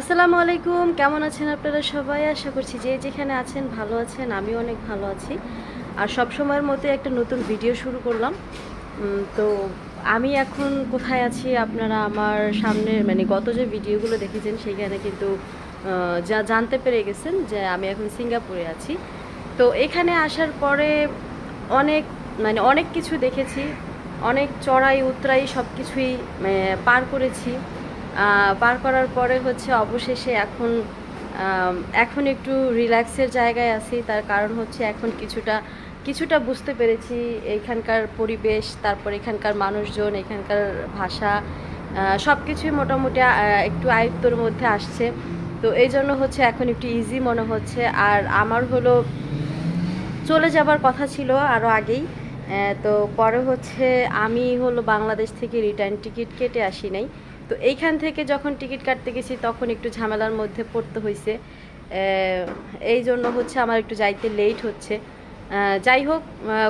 আসসালামু আলাইকুম, কেমন আছেন আপনারা সবাই? আশা করছি যে যেখানে আছেন ভালো আছেন আমি অনেক ভালো আছি। আর সব সময়ের মতো একটা নতুন ভিডিও শুরু করলাম। তো আমি এখন কোথায় আছি আপনারা আমার সামনে মানে গত যে ভিডিওগুলো দেখেছেন সেখানে কিন্তু যা জানতে পেরে গেছেন যে আমি এখন সিঙ্গাপুরে আছি। তো এখানে আসার পরে অনেক মানে অনেক কিছু দেখেছি, অনেক চড়াই উতরাই সব কিছুই পার করেছি। পার করার পরে হচ্ছে অবশেষে এখন এখন একটু রিল্যাক্সের জায়গায় আছি। তার কারণ হচ্ছে এখন কিছুটা কিছুটা বুঝতে পেরেছি এখানকার পরিবেশ, তারপর এখানকার মানুষজন, এখানকার ভাষা সব কিছুই মোটামুটি একটু আয়ত্তর মধ্যে আসছে। তো এই জন্য হচ্ছে এখন একটু ইজি মনে হচ্ছে। আর আমার হলো চলে যাবার কথা ছিল আরও আগেই। তো পরে হচ্ছে আমি হলো বাংলাদেশ থেকে রিটার্ন টিকিট কেটে আসি নাই। তো এইখান থেকে যখন টিকিট কাটতে গেছি, তখন একটু ঝামেলার মধ্যে পড়তে হয়েছে এই জন্য হচ্ছে আমার একটু যাইতে লেট হচ্ছে। যাই হোক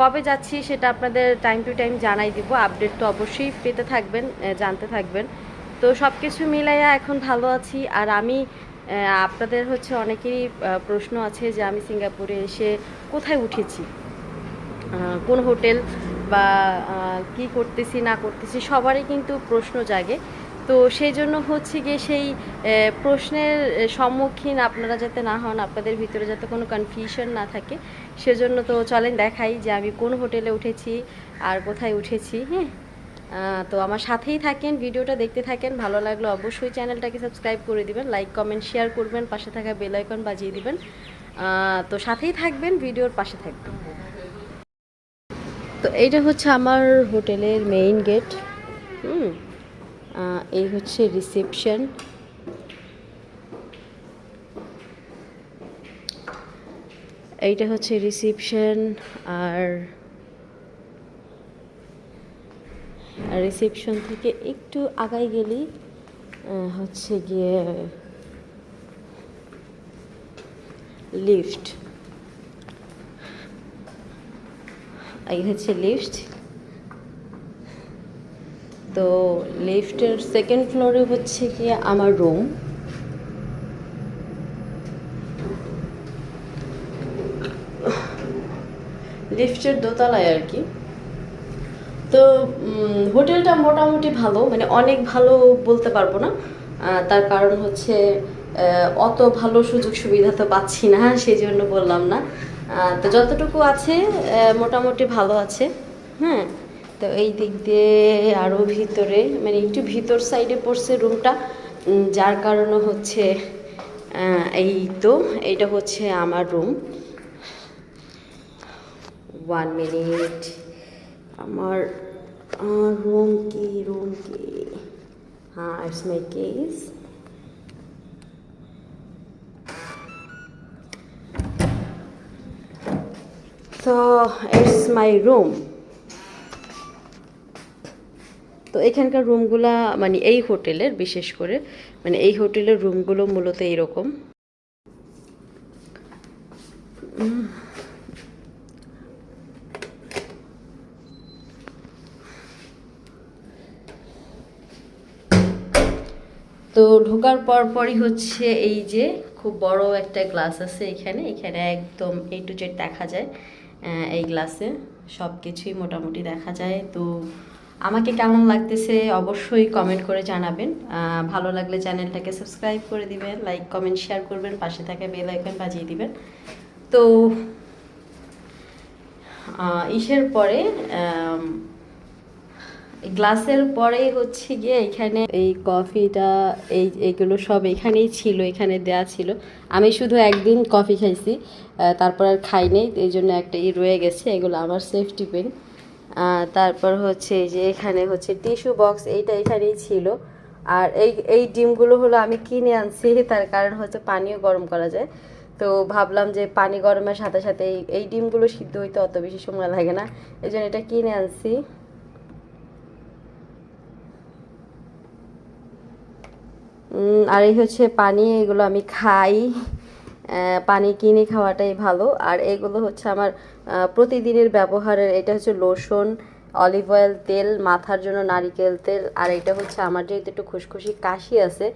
কবে যাচ্ছি সেটা আপনাদের টাইম টু টাইম জানাই দিব। আপডেট তো অবশ্যই পেতে থাকবেন জানতে থাকবেন। তো সব কিছু মিলাইয়া এখন ভালো আছি। আর আমি আপনাদের হচ্ছে অনেকেরই প্রশ্ন আছে যে আমি সিঙ্গাপুরে এসে কোথায় উঠেছি? কোন হোটেল বা কি করতেছি, না করতেছি, সবারই কিন্তু প্রশ্ন জাগে। তো সেই জন্য হচ্ছে গিয়ে সেই প্রশ্নের সম্মুখীন আপনারা যাতে না হন, আপনাদের ভিতরে যাতে কোনো কনফিউশন না থাকে, সেজন্য তো চলেন দেখাই যে আমি কোন হোটেলে উঠেছি, আর কোথায় উঠেছি হ্যাঁ? তো আমার সাথেই থাকেন, ভিডিওটা দেখতে থাকেন, ভালো লাগলে অবশ্যই চ্যানেলটাকে সাবস্ক্রাইব করে দিবেন লাইক কমেন্ট শেয়ার করবেন, পাশে থাকা বেল আইকন বাজিয়ে দিবেন। তো সাথেই থাকবেন, ভিডিওর পাশে থাকবেন। তো এইটা হচ্ছে আমার হোটেলের মেইন গেট হুম? এই হচ্ছে রিসেপশন এইটা হচ্ছে রিসেপশন আর রিসেপশন থেকে একটু আগাই গেলেই আহ, হচ্ছে গিয়ে লিফট এই হচ্ছে লিফট তো লিফটের সেকেন্ড ফ্লোরে হচ্ছে গিয়ে আমার রুম লিফটের দোতলায় আর কি। তো হোটেলটা মোটামুটি ভালো মানে অনেক ভালো বলতে পারব না। তার কারণ হচ্ছে অত ভালো সুযোগ সুবিধা তো পাচ্ছি না সেই জন্য বললাম না। তো যতটুকু আছে মোটামুটি ভালো আছে। হ্যাঁ তো এই দিক দিয়ে আরও ভিতরে মানে একটু ভিতর সাইডে পড়ছে রুমটা যার কারণে হচ্ছে এই তো এইটা হচ্ছে আমার রুম ওয়ান মিনিট আমার রুম কি রুম কি? হ্যাঁ ইটস মাই কেস তো ইটস মাই রুম তো এখানকার রুমগুলা মানে এই হোটেলের, বিশেষ করে মানে এই হোটেলের রুমগুলো মূলত এইরকম। তো ঢোকার পর পরই হচ্ছে এই যে, খুব বড় একটা গ্লাস আছে এখানে। এখানে একদম এ টু জেড দেখা যায় এই গ্লাসে। সব কিছুই মোটামুটি দেখা যায়। তো আমাকে কেমন লাগতেছে অবশ্যই কমেন্ট করে জানাবেন। ভালো লাগলে চ্যানেলটাকে সাবস্ক্রাইব করে দিবেন লাইক কমেন্ট শেয়ার করবেন, পাশে থাকা বেল আইকন বাজিয়ে দিবেন। তো ইসের পরে গ্লাসের পরেই হচ্ছে গিয়ে এখানে এই কফিটা, এই এইগুলো সব এখানেই ছিল, এখানে দেয়া ছিল। আমি শুধু একদিন কফি খাইছি তারপর আর খাই নাই, এই জন্য একটা ই রয়ে গেছে, এগুলো আমার সেফটি পেন তারপর হচ্ছে এই যে এখানে হচ্ছে টিস্যু বক্স, এইটা এখানেই ছিল। আর এই এই ডিমগুলো হলো আমি কিনে আনছি, তার কারণ হচ্ছে পানিও গরম করা যায়। তো ভাবলাম যে পানি গরমের সাথে সাথে এই ডিমগুলো সিদ্ধ হইতে অত বেশি সময় লাগে না। এই জন্য এটা কিনে আনছি। আর এই হচ্ছে পানি, এগুলো আমি খাই। পানি কিনে খাওয়াটাই ভালো। আর এগুলো হচ্ছে আমার প্রতিদিনের ব্যবহারের, এটা হচ্ছে লোশন অলিভ অয়েল তেল, মাথার জন্য নারিকেল তেল, আর এটা হচ্ছে আমার যেহেতু একটু খুশখুশি কাশি আছে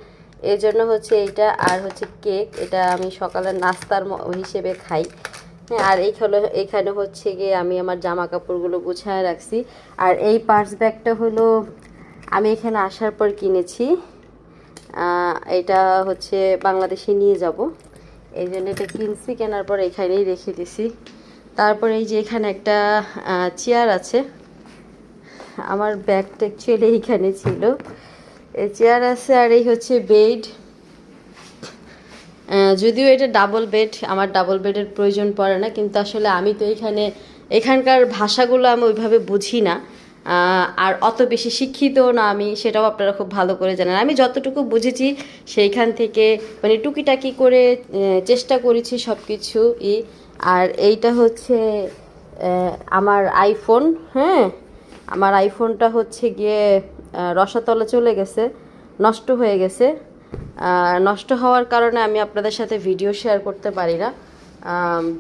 এই জন্য হচ্ছে এইটা আর হচ্ছে কেক, এটা আমি সকালের নাস্তার হিসেবে খাই। হ্যাঁ আর এই হলো, এখানে হচ্ছে গিয়ে আমি আমার জামা কাপড়গুলো গুছায় রাখছি। আর এই পার্স ব্যাগটা হলো, আমি এখানে আসার পর কিনেছি। এটা হচ্ছে বাংলাদেশে নিয়ে যাব। এই জন্য এটা কিনছি, কেনার পর এখানেই রেখে দিছি। তারপরে এই যে এখানে একটা চেয়ার আছে। আমার ব্যাগটা অ্যাকচুয়ালি এইখানে ছিল। এই চেয়ার আছে আর এই হচ্ছে বেড। যদিও এটা ডাবল বেড আমার ডাবল বেডের প্রয়োজন পড়ে না, কিন্তু আসলে আমি তো এখানে, এখানকার ভাষাগুলো আমি ওইভাবে বুঝি না। আর অত বেশি শিক্ষিত না আমি, সেটাও আপনারা খুব ভালো করে জানেন। আমি যতটুকু বুঝেছি, সেইখান থেকে মানে টুকিটাকি করে চেষ্টা করেছি সব কিছু ই আর এইটা হচ্ছে আমার আইফোন হ্যাঁ? আমার আইফোনটা হচ্ছে গিয়ে রসাতলা চলে গেছে, নষ্ট হয়ে গেছে। নষ্ট হওয়ার কারণে আমি আপনাদের সাথে ভিডিও শেয়ার করতে পারি না।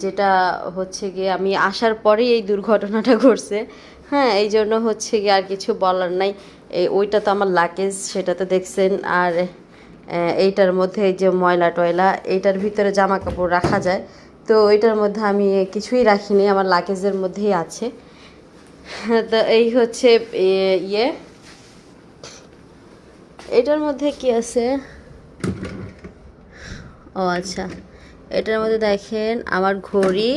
যেটা হচ্ছে গিয়ে আমি আসার পরেই এই দুর্ঘটনাটা ঘটছে। হ্যাঁ এই জন্য হচ্ছে গিয়ে আর কিছু বলার নাই। এই ওইটা তো আমার লাকেজ সেটা তো দেখছেন। আর এইটার মধ্যে এই যে ময়লা টয়লা, এইটার ভিতরে জামা কাপড় রাখা যায়। তো এইটার মধ্যে আমি কিছুই রাখিনি, আমার লাকেজের মধ্যেই আছে। তো এই হচ্ছে ইয়ে। এটার মধ্যে কি আছে? ও আচ্ছা। এটার মধ্যে দেখেন আমার ঘড়ি,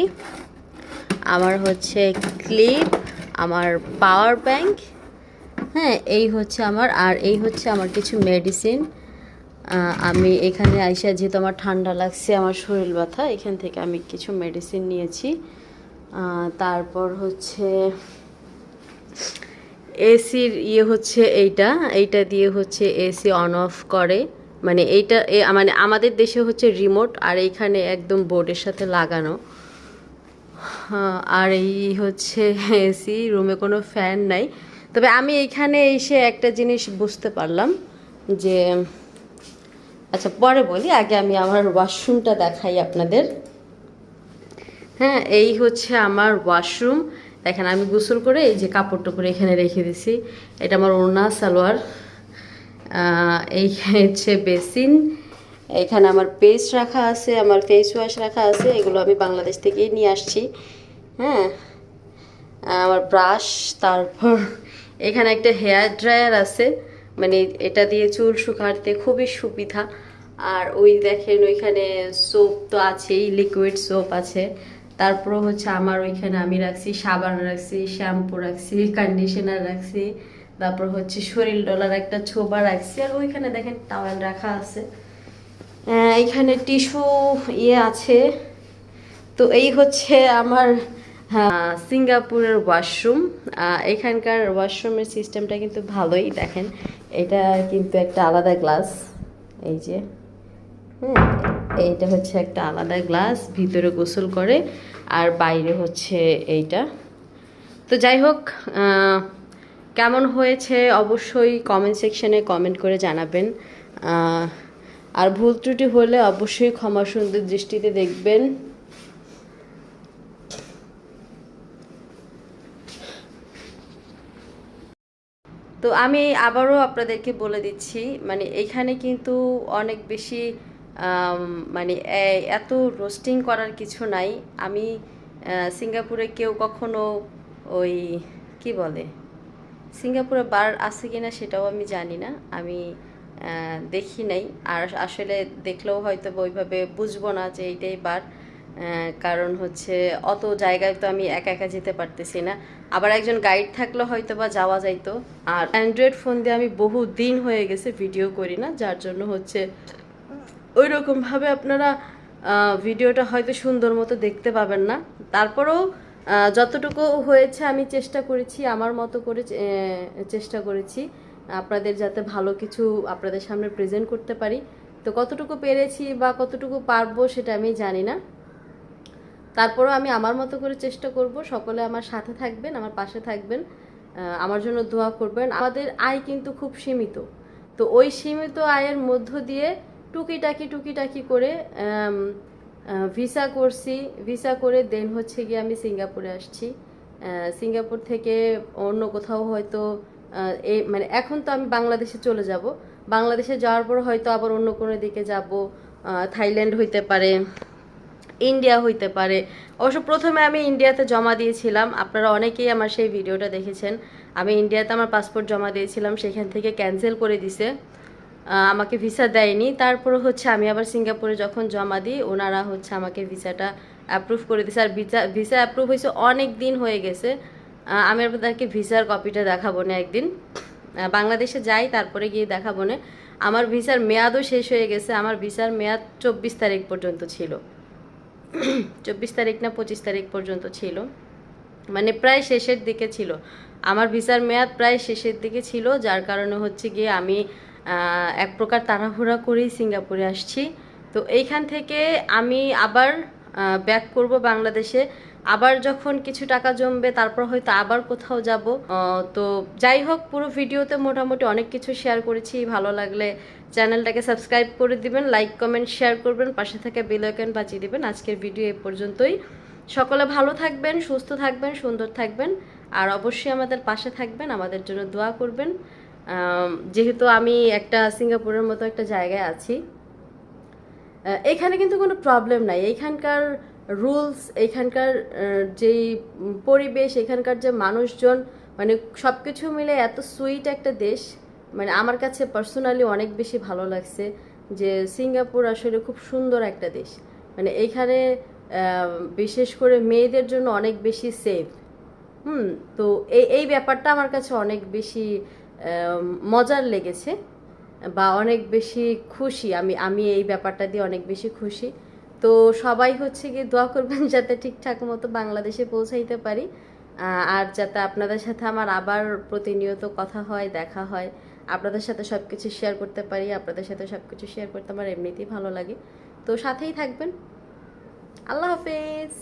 আমার হচ্ছে ক্লিপ, আমার পাওয়ার ব্যাংক হ্যাঁ এই হচ্ছে আমার, আর এই হচ্ছে আমার কিছু মেডিসিন। আমি এখানে আইসা যেহেতু আমার ঠান্ডা লাগছে, আমার শরীর ব্যথা, এখান থেকে আমি কিছু মেডিসিন নিয়েছি। তারপর হচ্ছে এসির ইয়ে হচ্ছে এইটা এইটা দিয়ে হচ্ছে এসি অন অফ করে। মানে এইটা মানে আমাদের দেশে হচ্ছে রিমোট আর এইখানে একদম বোর্ডের সাথে লাগানো। আর এই হচ্ছে এসি রুমে কোনো ফ্যান নাই। তবে আমি এইখানে এসে একটা জিনিস বুঝতে পারলাম যে আচ্ছা পরে বলি, আগে আমি আমার ওয়াশরুমটা দেখাই আপনাদের। হ্যাঁ এই হচ্ছে আমার ওয়াশরুম দেখেন, আমি গোসল করে এই যে কাপড় টুপড় এখানে রেখে দিছি। এটা আমার ওড়না, সালোয়ার। এই হচ্ছে বেসিন। এখানে আমার পেস্ট রাখা আছে, আমার ফেস ওয়াশ রাখা আছে, এগুলো আমি বাংলাদেশ থেকেই নিয়ে আসছি। হ্যাঁ আমার ব্রাশ তারপর এখানে একটা হেয়ার ড্রায়ার আছে মানে এটা দিয়ে চুল শুকাতে খুবই সুবিধা। আর ওই দেখেন ওইখানে সোপ তো আছেই লিকুইড সোপ আছে। তারপর হচ্ছে আমার ওইখানে আমি রাখছি, সাবান রাখছি শ্যাম্পু রাখছি কন্ডিশনার রাখছি। তারপর হচ্ছে শরীর ডলার একটা ছোবা রাখছি আর ওইখানে দেখেন টাওয়েল রাখা আছে। এইখানে টিস্যু ইয়ে আছে। তো এই হচ্ছে আমার হ্যাঁ, সিঙ্গাপুরের ওয়াশরুম। এখানকার ওয়াশরুমের সিস্টেমটা কিন্তু ভালোই। দেখেন এটা কিন্তু একটা আলাদা গ্লাস। এই যে হ্যাঁ এইটা হচ্ছে একটা আলাদা গ্লাস ভিতরে গোসল করে আর বাইরে হচ্ছে এইটা। তো যাই হোক কেমন হয়েছে অবশ্যই কমেন্ট সেকশনে কমেন্ট করে জানাবেন। আর ভুল ত্রুটি হলে অবশ্যই ক্ষমা সুন্দর দৃষ্টিতে দেখবেন। তো আমি আবারও আপনাদেরকে বলে দিচ্ছি মানে এখানে কিন্তু অনেক বেশি মানে এত রোস্টিং করার কিছু নাই। আমি সিঙ্গাপুরে কেউ কখনো ওই, কি বলে? সিঙ্গাপুরে বার আছে কিনা সেটাও আমি জানি না। আমি দেখি নাই। আর আসলে দেখলেও হয়তো ওইভাবে বুঝব না যে এইটাই বার। কারণ হচ্ছে অত জায়গায় তো আমি একা একা যেতে পারতেছি না। আবার একজন গাইড থাকলে হয়তো বা যাওয়া যাইতো। আর অ্যান্ড্রয়েড ফোন দিয়ে আমি বহু দিন হয়ে গেছে ভিডিও করি না, যার জন্য হচ্ছে ওই রকমভাবে আপনারা ভিডিওটা হয়তো সুন্দর মতো দেখতে পাবেন না। তারপরেও যতটুকু হয়েছে আমি চেষ্টা করেছি, আমার মতো করে চেষ্টা করেছি, আপনাদের যাতে ভালো কিছু আপনাদের সামনে প্রেজেন্ট করতে পারি। তো কতটুকু পেরেছি বা কতটুকু পারব সেটা আমি জানি না। তারপরেও আমি আমার মতো করে চেষ্টা করব, সকলে আমার সাথে থাকবেন, আমার পাশে থাকবেন আমার জন্য দোয়া করবেন। আমাদের আয় কিন্তু খুব সীমিত। তো ওই সীমিত আয়ের মধ্য দিয়ে টুকিটাকি টুকিটাকি করে ভিসা করছি। ভিসা করে দেন হচ্ছে গিয়ে আমি সিঙ্গাপুরে আসছি। সিঙ্গাপুর থেকে অন্য কোথাও হয়তো এই মানে এখন তো আমি বাংলাদেশে চলে যাব। বাংলাদেশে যাওয়ার পর হয়তো আবার অন্য কোনো দিকে যাব। থাইল্যান্ড হইতে পারে, ইন্ডিয়া হইতে পারে। অবশ্য প্রথমে আমি ইন্ডিয়াতে জমা দিয়েছিলাম। আপনারা অনেকেই আমার সেই ভিডিওটা দেখেছেন। আমি ইন্ডিয়াতে আমার পাসপোর্ট জমা দিয়েছিলাম, সেখান থেকে ক্যান্সেল করে দিছে। আমাকে ভিসা দেয়নি। তারপর হচ্ছে আমি আবার সিঙ্গাপুরে যখন জমা দিই, ওনারা হচ্ছে আমাকে ভিসাটা অ্যাপ্রুভ করে দিয়েছে। আর ভিসা ভিসা অ্যাপ্রুভ হয়েছে অনেক দিন হয়ে গেছে। আমি আপনাদেরকে ভিসার কপিটা দেখাবো না একদিন। বাংলাদেশে যাই, তারপরে গিয়ে দেখাবো না। আমার ভিসার মেয়াদও শেষ হয়ে গেছে। আমার ভিসার মেয়াদ চব্বিশ তারিখ পর্যন্ত ছিল। চব্বিশ তারিখ না পঁচিশ তারিখ পর্যন্ত ছিল। মানে প্রায় শেষের দিকে ছিল। আমার ভিসার মেয়াদ প্রায় শেষের দিকে ছিল, যার কারণে হচ্ছে গিয়ে আমি এক প্রকার তাড়াহুড়া করেই সিঙ্গাপুরে আসছি। তো এইখান থেকে আমি আবার ব্যাক করব বাংলাদেশে। আবার যখন কিছু টাকা জমবে, তারপর হয়তো আবার কোথাও যাব। তো যাই হোক, পুরো ভিডিওতে মোটামুটি অনেক কিছু শেয়ার করেছি। ভালো লাগলে চ্যানেলটাকে সাবস্ক্রাইব করে দিবেন লাইক কমেন্ট শেয়ার করবেন, পাশে থেকে বেল আইকন বাজিয়ে দিবেন। আজকের ভিডিও এ পর্যন্তই। সকলে ভালো থাকবেন, সুস্থ থাকবেন, সুন্দর থাকবেন। আর অবশ্যই আমাদের পাশে থাকবেন, আমাদের জন্য দোয়া করবেন। যেহেতু আমি একটা সিঙ্গাপুরের মতো একটা জায়গায় আছি এখানে কিন্তু কোনো প্রবলেম নাই। এখানকার রুলস এখানকার যেই পরিবেশ, এখানকার যে মানুষজন মানে সব কিছু মিলে এত সুইট একটা দেশ মানে আমার কাছে পার্সোনালি অনেক বেশি ভালো লাগছে যে সিঙ্গাপুর আসলে খুব সুন্দর একটা দেশ। মানে এইখানে বিশেষ করে মেয়েদের জন্য অনেক বেশি সেফ হুম, তো এই এই ব্যাপারটা আমার কাছে অনেক বেশি মজার লেগেছে বা অনেক বেশি খুশি। আমি আমি এই ব্যাপারটা দিয়ে অনেক বেশি খুশি। তো সবাই হচ্ছে গিয়ে দোয়া করবেন যাতে ঠিকঠাক মতো বাংলাদেশে পৌঁছাইতে পারি আর যাতে আপনাদের সাথে আমার আবার প্রতিনিয়ত কথা হয়, দেখা হয়। আপনাদের সাথে সব কিছু শেয়ার করতে পারি, আপনাদের সাথে সব কিছু শেয়ার করতে আমার এমনিতেই ভালো লাগে। তো সাথেই থাকবেন। আল্লাহ হাফেজ।